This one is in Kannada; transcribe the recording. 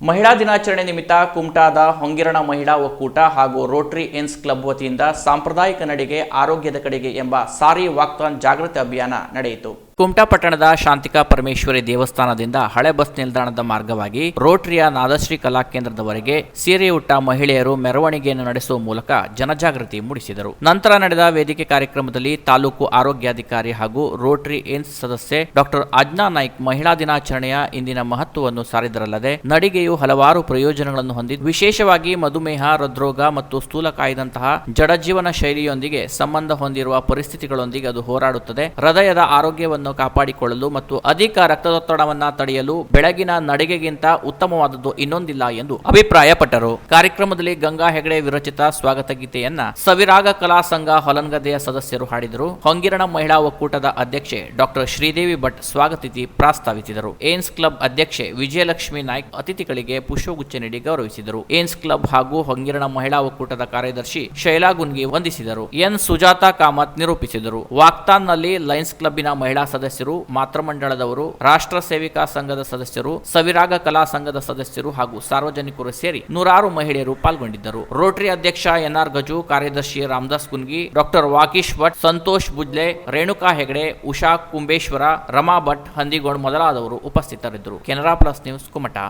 ಮಹಿಳಾ ದಿನಾಚರಣೆ ನಿಮಿತ್ತ ಕುಮಟಾದ ಹೊಂಗಿರಣ ಮಹಿಳಾ ಒಕ್ಕೂಟ ಹಾಗೂ ರೋಟರಿ ಎನ್ಸ್ ಕ್ಲಬ್ ವತಿಯಿಂದ ಸಾಂಪ್ರದಾಯಿಕ ನಡಿಗೆ ಆರೋಗ್ಯದ ಕಡೆಗೆ ಎಂಬ ಸಾರಿ ವಾಕ್ಥಾನ್ ಜಾಗೃತಿ ಅಭಿಯಾನ ನಡೆಯಿತು. ಕುಮಟಾ ಪಟ್ಟಣದ ಶಾಂತಿಕಾ ಪರಮೇಶ್ವರಿ ದೇವಸ್ಥಾನದಿಂದ ಹಳೆ ಬಸ್ ನಿಲ್ದಾಣದ ಮಾರ್ಗವಾಗಿ ರೋಟರಿಯ ನಾದಶ್ರೀ ಕಲಾ ಕೇಂದ್ರದವರೆಗೆ ಸೀರೆಯುಟ್ಟ ಮಹಿಳೆಯರು ಮೆರವಣಿಗೆಯನ್ನು ನಡೆಸುವ ಮೂಲಕ ಜನಜಾಗೃತಿ ಮೂಡಿಸಿದರು. ನಂತರ ನಡೆದ ವೇದಿಕೆ ಕಾರ್ಯಕ್ರಮದಲ್ಲಿ ತಾಲೂಕು ಆರೋಗ್ಯಾಧಿಕಾರಿ ಹಾಗೂ ರೋಟರಿ ಏನ್ಸ್ ಸದಸ್ಯೆ ಡಾಕ್ಟರ್ ಅಜ್ನಾ ನಾಯ್ಕ್ ಮಹಿಳಾ ದಿನಾಚರಣೆಯ ಇಂದಿನ ಮಹತ್ವವನ್ನು ಸಾರಿದರಲ್ಲದೆ ನಡಿಗೆಯು ಹಲವಾರು ಪ್ರಯೋಜನಗಳನ್ನು ಹೊಂದಿದ್ದು ವಿಶೇಷವಾಗಿ ಮಧುಮೇಹ, ಹೃದ್ರೋಗ ಮತ್ತು ಸ್ಥೂಲಕಾಯದಂತಹ ಜಡಜೀವನ ಶೈಲಿಯೊಂದಿಗೆ ಸಂಬಂಧ ಹೊಂದಿರುವ ಪರಿಸ್ಥಿತಿಗಳೊಂದಿಗೆ ಅದು ಹೋರಾಡುತ್ತದೆ. ಹೃದಯದ ಆರೋಗ್ಯವನ್ನು ಕಾಪಾಡಿಕೊಳ್ಳಲು ಮತ್ತು ಅಧಿಕ ರಕ್ತದೊತ್ತಡವನ್ನು ತಡೆಯಲು ಬೆಳಗಿನ ನಡಿಗೆಗಿಂತ ಉತ್ತಮವಾದದ್ದು ಇನ್ನೊಂದಿಲ್ಲ ಎಂದು ಅಭಿಪ್ರಾಯಪಟ್ಟರು. ಕಾರ್ಯಕ್ರಮದಲ್ಲಿ ಗಂಗಾ ಹೆಗಡೆ ವಿರಚಿತ ಸ್ವಾಗತ ಗೀತೆಯನ್ನ ಸವಿರಾಗ ಕಲಾ ಸಂಘ ಹೊಲನ್ಗದೆಯ ಸದಸ್ಯರು ಹಾಡಿದರು. ಹೊಂಗಿರಣ ಮಹಿಳಾ ಒಕ್ಕೂಟದ ಅಧ್ಯಕ್ಷೆ ಡಾಕ್ಟರ್ ಶ್ರೀದೇವಿ ಭಟ್ ಸ್ವಾಗತಿಸಿ ಪ್ರಾಸ್ತಾವಿಸಿದರು. ಏನ್ಸ್ ಕ್ಲಬ್ ಅಧ್ಯಕ್ಷೆ ವಿಜಯಲಕ್ಷ್ಮಿ ನಾಯ್ಕ್ ಅತಿಥಿಗಳಿಗೆ ಪುಷ್ಪಗುಚ್ಛ ನೀಡಿ ಗೌರವಿಸಿದರು. ಏನ್ಸ್ ಕ್ಲಬ್ ಹಾಗೂ ಹೊಂಗಿರಣ ಮಹಿಳಾ ಒಕ್ಕೂಟದ ಕಾರ್ಯದರ್ಶಿ ಶೈಲಾ ಗುನ್ಗಿ ವಂದಿಸಿದರು. ಎನ್. ಸುಜಾತಾ ಕಾಮತ್ ನಿರೂಪಿಸಿದರು. ವಾಕ್ತಾನ್ನಲ್ಲಿ ಲಯನ್ಸ್ ಕ್ಲಬ್ನ ಮಹಿಳಾ ಸದಸ್ಯರು ಮಾತೃಮಂಡಳದವರು ರಾಷ್ಟ್ರ ಸೇವಿಕಾ ಸಂಘದ ಸದಸ್ಯರು, ಸವಿರಾಗ ಕಲಾ ಸಂಘದ ಸದಸ್ಯರು ಹಾಗೂ ಸಾರ್ವಜನಿಕರು ಸೇರಿ ನೂರಾರು ಮಹಿಳೆಯರು ಪಾಲ್ಗೊಂಡಿದ್ದರು. ರೋಟರಿ ಅಧ್ಯಕ್ಷ ಎನ್ಆರ್ ಗಜು, ಕಾರ್ಯದರ್ಶಿ ರಾಮದಾಸ್ ಕುನ್ಗಿ, ಡಾಕ್ಟರ್ ವಾಕೀಶ್ ಭಟ್, ಸಂತೋಷ್ ಬುಜ್ಲೆ, ರೇಣುಕಾ ಹೆಗಡೆ, ಉಷಾ ಕುಂಬೇಶ್ವರ ರಮಾ ಭಟ್ ಹಂದಿಗೋಡ್ ಮೊದಲಾದವರು ಉಪಸ್ಥಿತರಿದ್ದರು. Canara plus news Kumta.